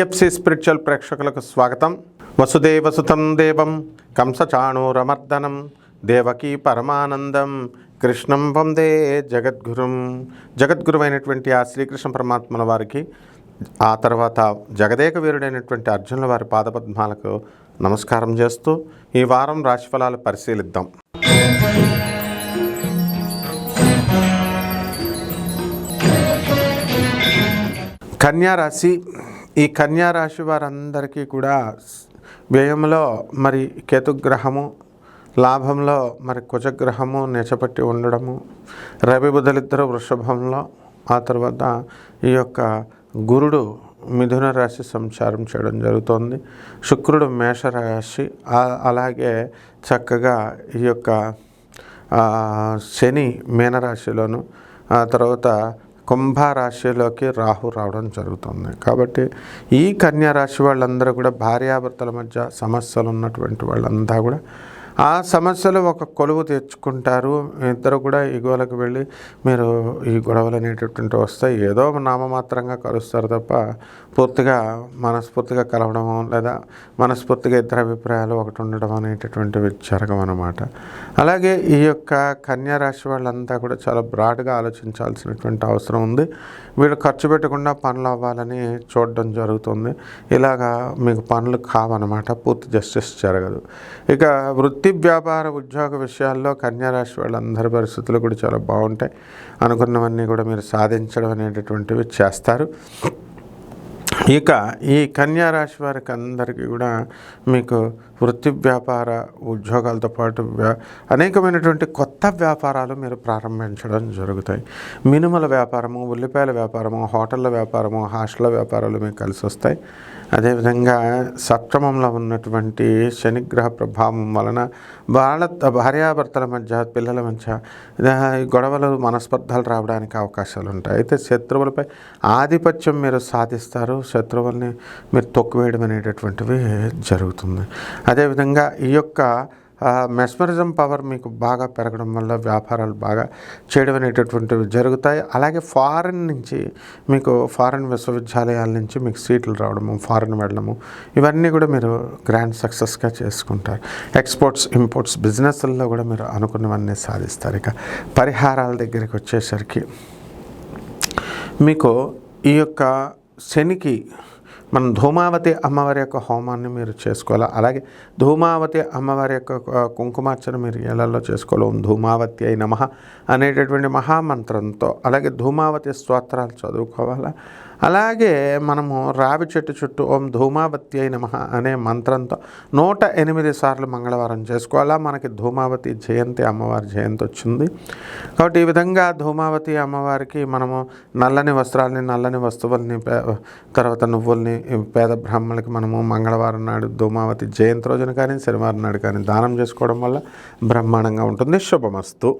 తులసి spiritual ప్రేక్షకులకు స్వాగతం. వసుదేవసుతం దేవం కంసచాణూరమర్దనం దేవకీ పరమానందం కృష్ణం వందే జగద్గురుం. జగద్గురువైనటువంటి ఆ శ్రీకృష్ణ పరమాత్మల వారికి ఆ తర్వాత జగదేక వీరుడైనటువంటి అర్జునుల వారి పాదపద్మాలకు నమస్కారం చేస్తూ ఈ వారం రాశిఫలాలు పరిశీలిద్దాం. కన్యారాశి ఈ కన్యా రాశి వారందరికీ కూడా వ్యయంలో మరి కేతుగ్రహము లాభంలో మరి కుజగ్రహము నెచపట్టి ఉండడము రవి బుధలిద్దరు వృషభంలో ఆ తర్వాత ఈ యొక్క గురుడు మిథున రాశి సంచారం చేయడం జరుగుతోంది. శుక్రుడు మేషరాశి అలాగే చక్కగా ఈ యొక్క శని మీనరాశిలోను ఆ తర్వాత కుంభరాశిలోకి రాహు రావడం జరుగుతుంది. కాబట్టి ఈ కన్యా రాశి వాళ్ళందరూ కూడా భార్యాభర్తల మధ్య సమస్యలు ఉన్నటువంటి వాళ్ళంతా కూడా ఆ సమస్యలు ఒక కొలువు తెచ్చుకుంటారు. ఇద్దరు కూడా ఎగువలకు వెళ్ళి మీరు ఈ గొడవలు అనేటటువంటి వస్తాయి. ఏదో నామమాత్రంగా కలుస్తారు తప్ప పూర్తిగా మనస్ఫూర్తిగా కలవడము లేదా మనస్ఫూర్తిగా ఇద్దరు అభిప్రాయాలు ఒకటి ఉండడం అనేటటువంటివి అనమాట అలాగే ఈ యొక్క కన్యా రాశి వాళ్ళంతా కూడా చాలా బ్రాడ్గా ఆలోచించాల్సినటువంటి అవసరం ఉంది. వీళ్ళు ఖర్చు పెట్టకుండా పనులు అవ్వాలని చూడడం జరుగుతుంది. ఇలాగా మీకు పనులు కావన్నమాట. పూర్తి జస్టిస్ జరగదు. ఇక వృత్తి వ్యాపార ఉద్యోగ విషయాల్లో కన్యారాశి వాళ్ళందరి పరిస్థితులు కూడా చాలా బాగుంటాయి. అనుకున్నవన్నీ కూడా మీరు సాధించడం అనేటటువంటివి చేస్తారు. ఇక ఈ కన్యారాశి వారికి అందరికీ కూడా మీకు వృత్తి వ్యాపార ఉద్యోగాలతో పాటు అనేకమైనటువంటి కొత్త కొత్త వ్యాపారాలు మీరు ప్రారంభించడం జరుగుతాయి. మినుముల వ్యాపారము ఉల్లిపాయల వ్యాపారము హోటళ్ళ వ్యాపారము హాస్టల్ వ్యాపారాలు మీకు కలిసి వస్తాయి. అదేవిధంగా సప్తమంలో ఉన్నటువంటి శనిగ్రహ ప్రభావం వలన వాళ్ళ భార్యాభర్తల మధ్య పిల్లల మధ్య గొడవలు మనస్పర్ధలు రావడానికి అవకాశాలు ఉంటాయి. అయితే శత్రువులపై ఆధిపత్యం మీరు సాధిస్తారు. శత్రువుల్ని మీరు తొక్కువేయడం అనేటటువంటివి జరుగుతుంది. అదేవిధంగా ఈ యొక్క మెస్మరిజం పవర్ మీకు బాగా పెరగడం వల్ల వ్యాపారాలు బాగా చేయడం అనేటటువంటివి జరుగుతాయి. అలాగే ఫారెన్ నుంచి మీకు ఫారెన్ విశ్వవిద్యాలయాల నుంచి మీకు సీట్లు రావడము ఫారెన్ వెళ్ళడము ఇవన్నీ కూడా మీరు గ్రాండ్ సక్సెస్గా చేసుకుంటారు. ఎక్స్పోర్ట్స్ ఇంపోర్ట్స్ బిజినెస్ల్లో కూడా మీరు అనుకున్నవన్నీ సాధిస్తారు. ఇక పరిహారాల దగ్గరికి వచ్చేసరికి మీకు ఈ యొక్క శనికి మనం ధూమావతి అమ్మవారి యొక్క హోమాన్ని మీరు చేసుకోవాలి? అలాగే ధూమావతి అమ్మవారి యొక్క కుంకుమార్చన మీరు ఎలాలో చేసుకోవాలి? ధూమావతి అయిన మహా అనేటటువంటి మహామంత్రంతో అలాగే ధూమావతి స్తోత్రాలు చదువుకోవాలా? అలాగే మనము రావి చెట్టు చుట్టూ ఓం ధూమావతి అయిన మహా అనే మంత్రంతో నూట ఎనిమిది సార్లు మంగళవారం చేసుకోవాలా? మనకి ధూమావతి జయంతి అమ్మవారి జయంతి వచ్చింది. కాబట్టి ఈ విధంగా ధూమావతి అమ్మవారికి మనము నల్లని వస్త్రాలని నల్లని వస్తువుల్ని పే- తర్వాత నువ్వుల్ని పేద బ్రాహ్మణులకి మనము మంగళవారం నాడు ధూమావతి జయంతి రోజున కానీ శనివారం నాడు కానీ దానం చేసుకోవడం వల్ల బ్రహ్మాండంగా ఉంటుంది. శుభమస్తు.